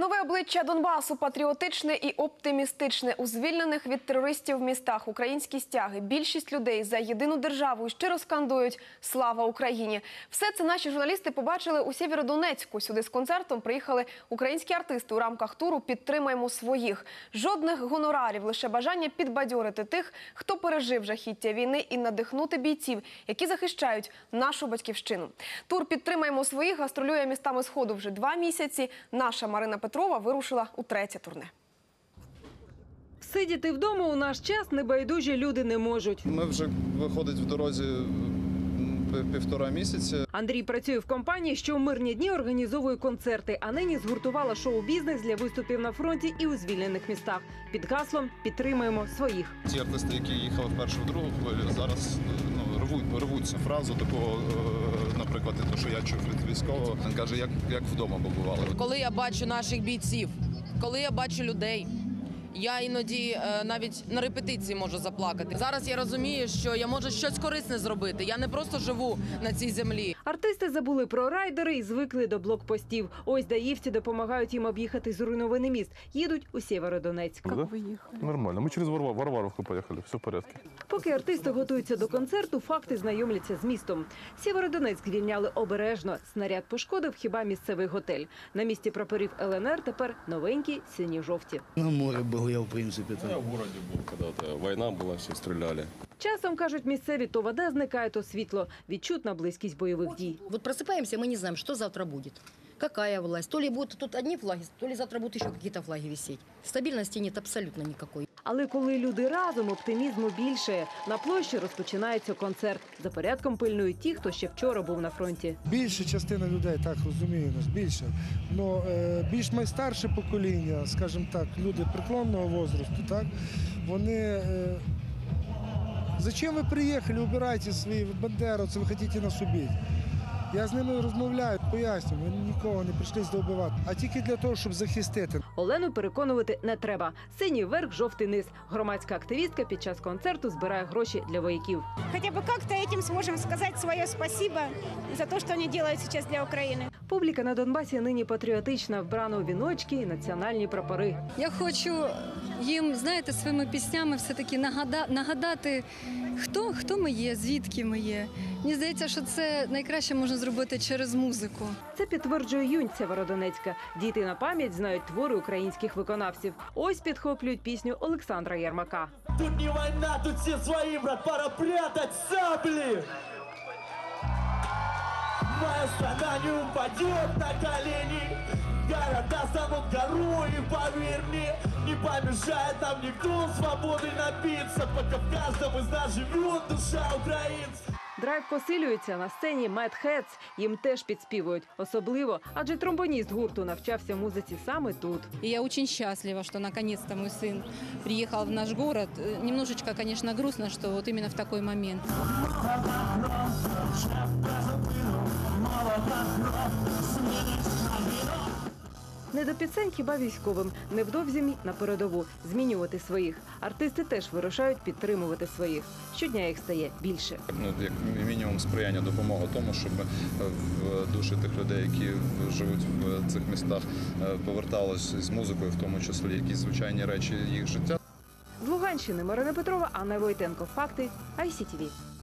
Нове обличчя Донбасу патріотичне і оптимістичне у звільнених від терористів містах українські стяги. Більшість людей за єдину державу щиро скандують Слава Україні. Все це наші журналісти побачили у Сєвєродонецьку. Сюди з концертом приїхали українські артисти у рамках туру Підтримаємо своїх. Жодних гонорарів, лише бажання підбадьорити тих, хто пережив жахіття війни і надихнути бійців, які захищають нашу батьківщину. Тур Підтримаємо своїх гастролює містами сходу вже два місяці. Наша Марина Петрова вирушила у третє турне. Сидіти вдома у наш час небайдужі люди не можуть. Ми вже виходить в дорозі півтора місяці. Андрій працює в компанії, що у мирні дні організовує концерти, а нині згуртувала шоу-бізнес для виступів на фронті і у звільнених містах. Під гаслом підтримуємо своїх. Ті артисти, які їхали в першу в другу хвилю, зараз ну, рвуть, рвуть цю фразу такого, е, наприклад, те, що я чув від військового. Він каже, як, як вдома побували. Коли я бачу наших бійців, коли я бачу людей, я іноді е, навіть на репетиції можу заплакати. Зараз я розумію, що я можу щось корисне зробити. Я не просто живу на цій землі. Артисти забули про райдери і звикли до блокпостів. Ось даївці допомагають їм об'їхати зруйнований міст. Їдуть у Сєвєродонецьк. Да? Нормально. Мы через Варва- Варваровку поехали, все в порядке. Поки артисти готуються до концерту, факти знайомляться з містом. Сєвєродонецьк звільняли обережно. Снаряд пошкодив хіба місцевий готель. На місці прапорів ЛНР тепер новенькі сині-жовті. На море был я, в принципе. Я Там. в городе был когда-то. Война была, все стреляли. Часом кажуть місцеві, то вода зникає, то світло. Відчутна близькість бойових дій. Вот просыпаемся, мы не знаем, что завтра будет. Какая власть? То ли будут тут одни флаги, то ли завтра будут еще какие-то флаги висеть. Стабильности нет абсолютно никакой. Але коли люди разом, оптимізму більше. На площі розпочинається концерт. За порядком пильнують ті, хто ще вчора був на фронті. Більша частина людей так розуміє нас, більше. Но е, більш найстарше покоління, скажімо так, люди преклонного возрасту, так, вони. Е, Зачем ви приїхали, убирайте свої бандеровці, ви хочете нас убити? Я з ними розмовляю, пояснюю, ми нікого не прийшли здобувати, а тільки для того, щоб захистити. Олену переконувати не треба. Синій верх, жовтий низ. Громадська активістка під час концерту збирає гроші для вояків. хотя бы как-то этим сможем сказать свое спасибо за то, что они делают сейчас для Украины. Публіка на Донбасі нині патріотична, вбрана у віночки і національні прапори. Я хочу їм, знаєте, своїми піснями все-таки нагада, нагадати, хто, хто ми є, звідки ми є. Мені здається, що це найкраще можна зробити через музику. Це підтверджує юнь Северодонецька. Діти на пам'ять знають твори українських виконавців. Ось підхоплюють пісню Олександра Ярмака. Тут не война, тут все свои, брат, пора прятать сабли. Моя страна не упадет на колени. Города станут горой, и поверь мне, не помешает нам никто свободы напиться, пока в каждом из нас живет душа украинцев. Драйв посилюється на сцені Mad Хедс Їм теж підспівують. Особливо, адже тромбоніст гурту навчався музиці саме тут. И я очень счастлива, что наконец-то мой сын приїхав в наш город. Э, Немножечко, конечно, грустно, что вот именно в такой момент. Не до пісень хіба військовим. Невдовзі на передову змінювати своїх. Артисти теж вирушають підтримувати своїх. Щодня їх стає більше. Ну, як мінімум сприяння, допомога тому, щоб е, в душі тих людей, які живуть в цих містах, е, поверталось з музикою, в тому числі якісь звичайні речі їх життя. З Луганщини Марина Петрова, Анна Войтенко. Факти ICTV.